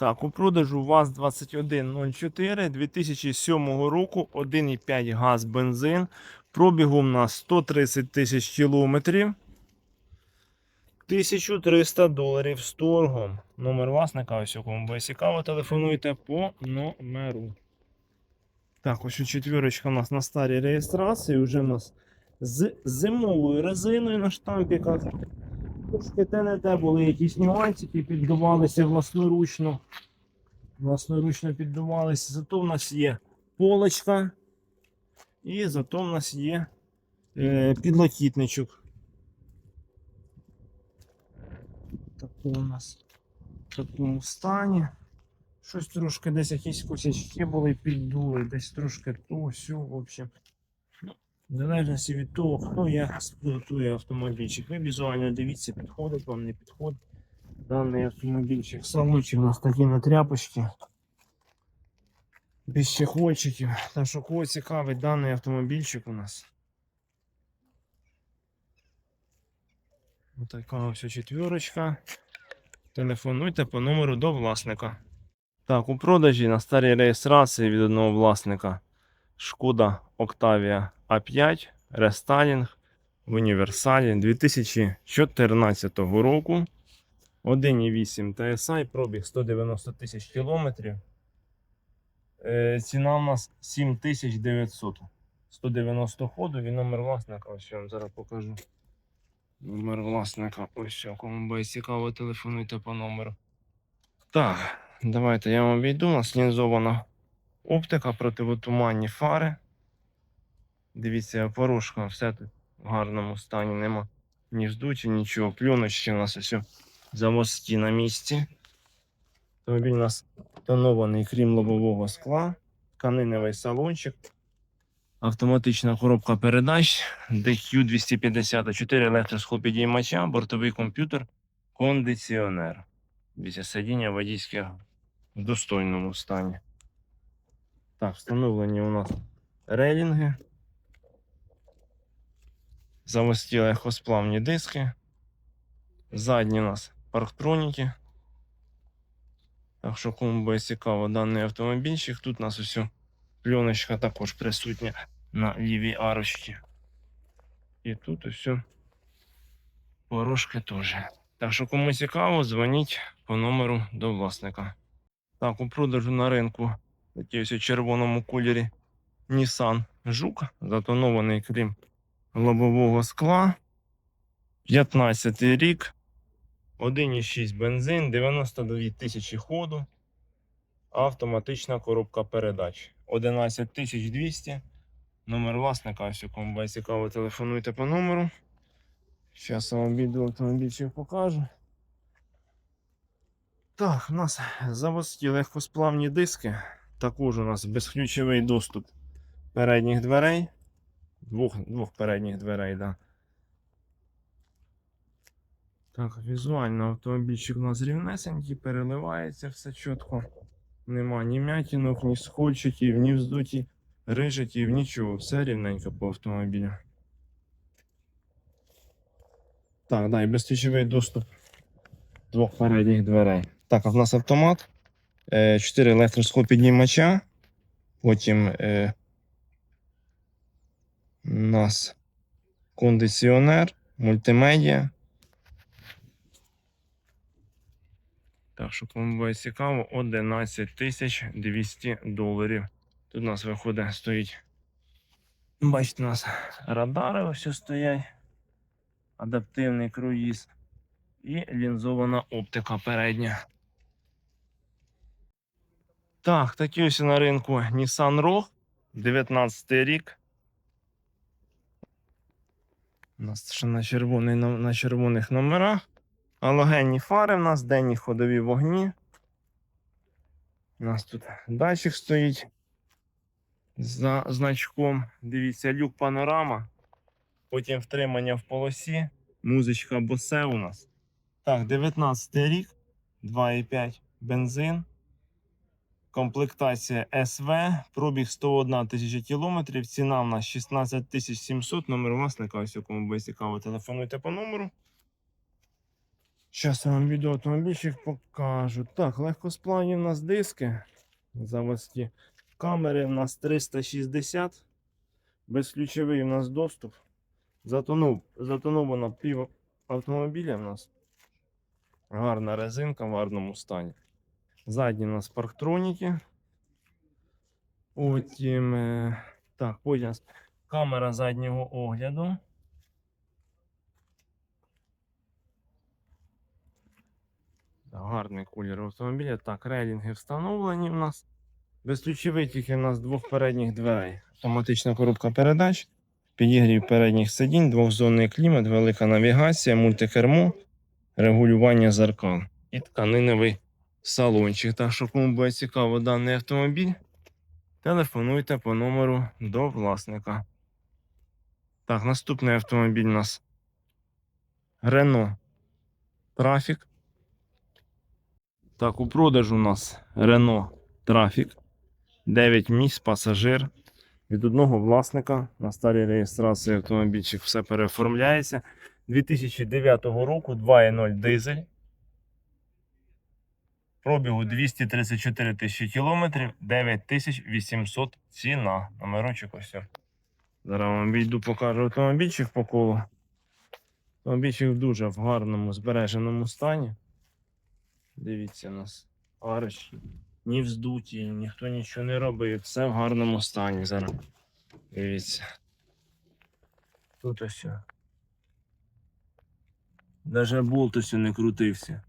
Так, у продажу ВАЗ-2104 2007 року 1,5 газ бензин. Пробігом на 130 тисяч кілометрів. 1300 доларів з торгом. Номер власника, ось у кому буде цікаво, телефонуйте по номеру. Так, ось у четвірочка у нас на старій реєстрації. Вже у нас з зимовою резиною на штампіках. Те не те були якісь нюансики, піддувалися власноручно. Власноручно піддувалися. Зато в нас є полочка. І зато в нас є е, підлокітничок. Такий у нас в такому стані. Щось трошки десь якісь косячки були піддули, десь трошки то, сю, в общем. В залежності від того, хто як експлуатує автомобільчик. Ви візуально дивіться, підходить вам, не підходить. Даний автомобільчик. Салончик у нас такі на тряпочки. Без чехольчиків. Так що кого цікавить даний автомобільчик у нас. Отака ось четвірочка. Телефонуйте по номеру до власника. Так, у продажі на старій реєстрації від одного власника Шкода Octavia A5 рестайлінг в універсалі 2014 року. 1,8 TSI, пробіг 190 тисяч кілометрів. Е, ціна у нас 7900. 190 ходу і номер власника. Ось я вам зараз покажу. Номер власника. Ось що, кому буде цікаво, телефонуйте по номеру. Так, давайте я вам обійду. У нас лінзована оптика, противотуманні фари. Дивіться, порушка, все тут в гарному стані, нема ні вздуті, нічого. Плюночки у нас ось завозці на місці. Автомобіль у нас тонований крім лобового скла, тканиневий салончик. Автоматична коробка передач, DQ 254 електросхлопідіймача, бортовий комп'ютер, кондиціонер. Дивіться, сидіння водійське в достойному стані. Так, встановлені у нас рейлінги. Завості легкосплавні диски. Задні у нас парктроніки. Так що, кому буде цікаво даний автомобільчик, тут у нас ось пленочка також присутня на лівій арочці. І тут ось порожки теж. Так що, кому цікаво, дзвоніть по номеру до власника. Так, у продажу на ринку такий ось у червоному кольорі Nissan Жук, затонований крім лобового скла. 15 рік, 1,6 бензин, 92 тисячі ходу, автоматична коробка передач. 11200. Номер власника, ось у кому буде цікаво, телефонуйте по номеру. Зараз вам відео автомобільчик покажу. Так, у нас заводські легкосплавні диски. Також у нас безключовий доступ передніх дверей. Двох, двох передніх дверей, да. Так, візуально автомобільчик у нас рівнесенький, переливається все чітко. Нема ні м'ятінок, ні скольчиків, ні вздуті, рижиків, нічого. Все рівненько по автомобілю. Так, да, і безключовий доступ двох передніх дверей. Так, а в нас автомат. 4 електросхопіднімача. Потім е, у нас кондиціонер, мультимедіа. Так що, кому буде цікаво, 11 тисяч 200 доларів. Тут у нас виходить, стоїть. Бачите, у нас радари ось стоять. Адаптивний круїз. І лінзована оптика передня. Так, такі ось на ринку Nissan Rogue, 19 рік. У нас ще на, червоний, на червоних номерах. Галогенні фари в нас, денні ходові вогні. У нас тут датчик стоїть за значком. Дивіться, люк панорама. Потім втримання в полосі. Музичка Bose у нас. Так, 19 рік, 2,5 бензин. Комплектація СВ, пробіг 101 тисяча кілометрів, ціна в нас 16 тисяч 700, номер власника, ось якому буде цікаво, телефонуйте по номеру. Зараз я вам відео автомобільчик покажу. Так, легкосплавні в нас диски. Заводські. Камери в нас 360. Безключовий у нас доступ. Затонув, затоновано пів автомобіля в нас. Гарна резинка в гарному стані. Задні у нас парктроніки. Потім. е, Так, потім у камера заднього огляду. Гарний колір автомобіля. Так, рейлінги встановлені в нас. Безключовий тільки в нас двох передніх дверей. Автоматична коробка передач, підігрів передніх сидінь, двохзонний клімат, велика навігація, мультикермо, регулювання зеркал і тканиновий салончик. Так що, кому буде цікаво даний автомобіль, телефонуйте по номеру до власника. Так, наступний автомобіль у нас Renault Trafic. Так, у продажу у нас Renault Trafic. 9 місць, пасажир. Від одного власника на старій реєстрації автомобільчик все переоформляється. 2009 року 2.0 дизель. Пробігу 234 тисячі кілометрів, 9800 ціна. Номерочок ось. Зараз вам відійду покажу автомобільчик по колу. Автомобільчик дуже в гарному збереженому стані. Дивіться нас арочки. Ні вздуті, ніхто нічого не робив. Все в гарному стані зараз. Дивіться. Тут ось. Даже болт ось не крутився.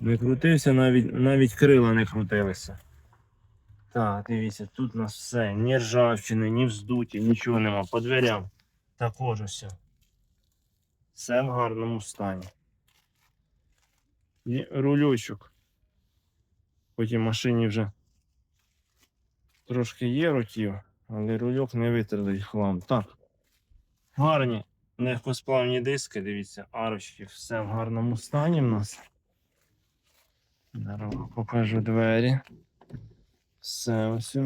Не крутився, навіть, навіть крила не крутилися. Так, дивіться, тут у нас все. Ні ржавчини, ні вздуті, нічого нема. По дверям також ось. Все в гарному стані. І рульочок. Потім машині вже трошки є років, але рульок не витерли хлам. Так. Гарні легкосплавні диски, дивіться, арочки, все в гарному стані в нас. Зараз покажу двері. Все ось.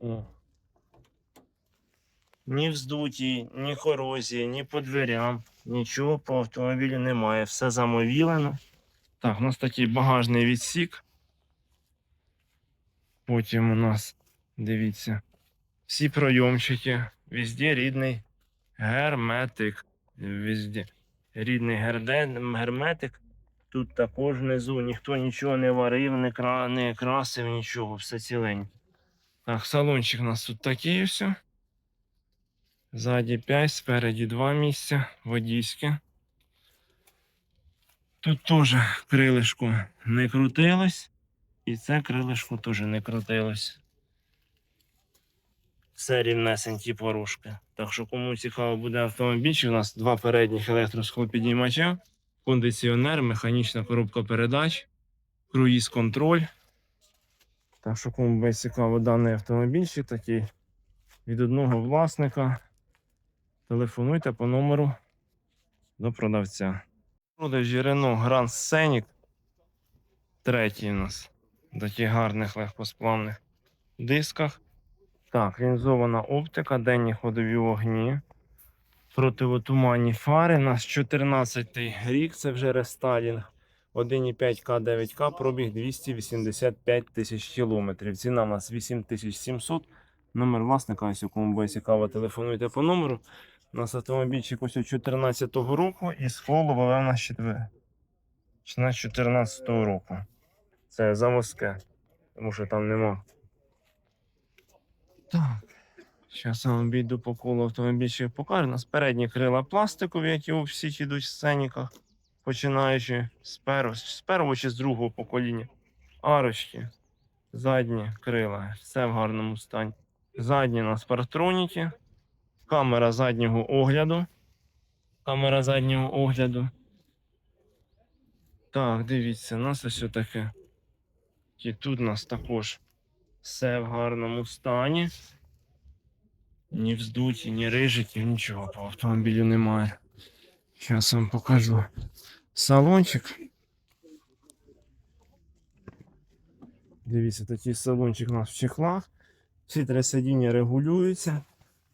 О. Ні вздуті, ні корозії, ні по дверям. Нічого по автомобілю немає. Все замовілено. Так, у нас такий багажний відсік. Потім у нас, дивіться, всі пройомчики, везде рідний герметик. Везде рідний герден, герметик. Тут також внизу ніхто нічого не варив, не, кра... не красив, нічого, все ціленьке. Так, салончик у нас тут такий все. Ззаді 5, спереді 2 місця, водійське. Тут теж крилишко не крутилось, і це крилишко теж не крутилось. Все рівнесенькі порушки. Так що, кому цікаво буде автомобільчик, у нас два передніх електросхлопідіймача, кондиціонер, механічна коробка передач, круїз контроль. Так що, кому буде цікаво даний автомобільчик такий від одного власника, телефонуйте по номеру до продавця. Продажі Renault Grand Scenic. Третій у нас. В таких гарних легкосплавних дисках. Так, лінзована оптика, денні ходові вогні. Противотуманні фари. У нас 14 рік, це вже рестайлінг. 1,5К 9К, пробіг 285 тисяч кілометрів. Ціна у нас 8700. Номер власника, ось у кому буде цікаво, телефонуйте по номеру. У нас автомобільчик ось 2014 року і з холу нас ще 2014 року. Це завозке, тому що там нема. Так. Зараз я вам обійду по колу автомобільчик покажу. У нас передні крила пластикові, які у всіх ідуть в сценіках, починаючи з першого, з першого чи з другого покоління. Арочки, задні крила, все в гарному стані. Задні у нас камера заднього огляду. Камера заднього огляду. Так, дивіться, у нас ось таке. І тут у нас також все в гарному стані. Ні вздуті, ні рижиків, нічого по автомобілю немає. Зараз вам покажу салончик. Дивіться, такий салончик у нас в чехлах. Всі три сидіння регулюються.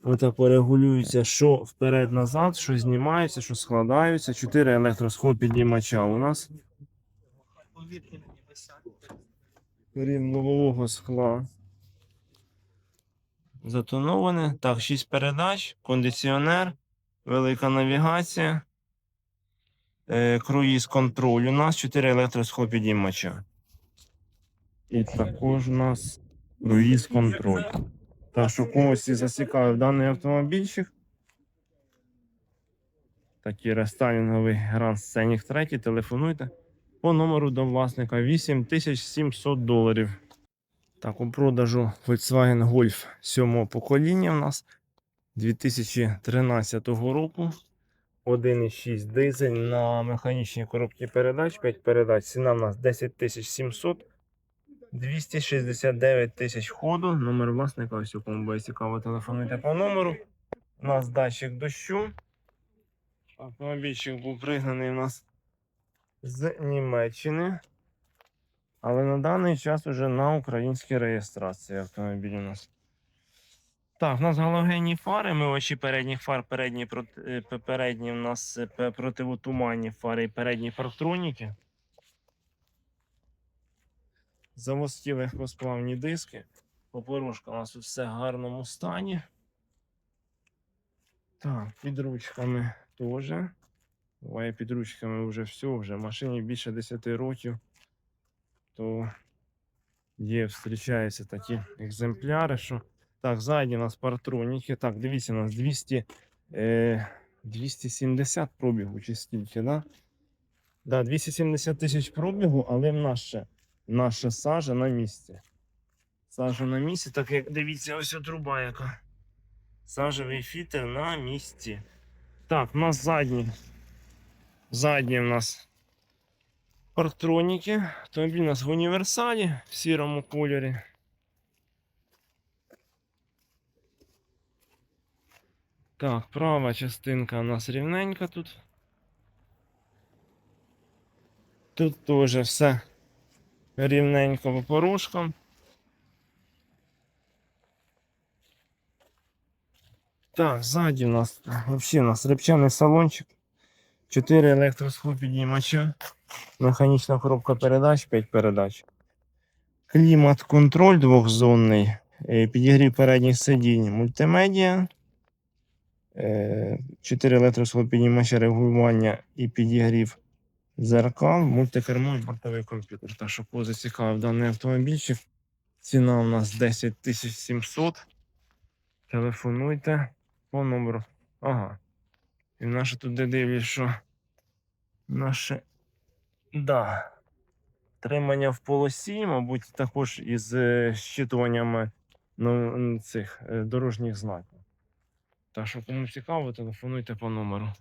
Отак регулюється, що вперед-назад, що знімається, що складаються. Чотири електросход підіймача у нас. Крім лобового скла. Затоноване. Так, 6 передач, кондиціонер, велика навігація, е, круїз контроль. У нас 4 електросхопідіймача. І також у нас круїз контроль. Так що когось і зацікавив даний автомобільчик. Такий рестайлінговий Grand Scenic 3. Телефонуйте по номеру до власника 8700 доларів. Так, у продажу Volkswagen Golf 7 покоління у нас 2013 року. 1,6 дизель на механічній коробці передач, 5 передач. Ціна в нас 10 700. 269 тисяч ходу. Номер власника, ось у кому буде цікаво, телефонуйте по номеру. У нас датчик дощу. Автомобільчик був пригнаний у нас з Німеччини. Але на даний час уже на українській реєстрації автомобіль у нас. Так, у нас галогенні фари, мивачі передніх фар, передні, проти- е, передні у нас е, противотуманні фари і передні фарктроніки. Заводські легкосплавні диски. Попорушка у нас тут все в гарному стані. Так, під ручками теж. Буває під ручками вже все, вже машині більше 10 років. То є, зустрічаються такі екземпляри, що. Так, ззаді у нас партроніки. Так, дивіться, у нас 200, е, 270 пробігу чи стільки, да? Да, 270 тисяч пробігу, але в ще наша сажа на місці. Сажа на місці, так як дивіться, ось труба яка. Сажевий фітер на місці. Так, у нас задні. Задні у нас партроніки. Автомобіль у нас в універсалі в сірому кольорі. Так, права частинка у нас рівненька тут. Тут теж все рівненько по порушкам. Так, ззаді у нас взагалі у нас репчаний салончик. 4 електросхопідіймача. Механічна коробка передач, 5 передач. Клімат контроль двохзонний. е, Підігрів передніх сидінь, мультимедіа. 4 електросхопідіймача регулювання і підігрів зеркал, мультикермо і бортовий комп'ютер. Так що кого зацікавив даний автомобільчик. Ціна у нас 10 700. Телефонуйте по номеру. Ага. І наше тут де дивлюсь, що наше. Да. Тримання в полосі, мабуть, також із е, щитуваннями ну, цих е, дорожніх знаків. Так що, кому цікаво, телефонуйте по номеру.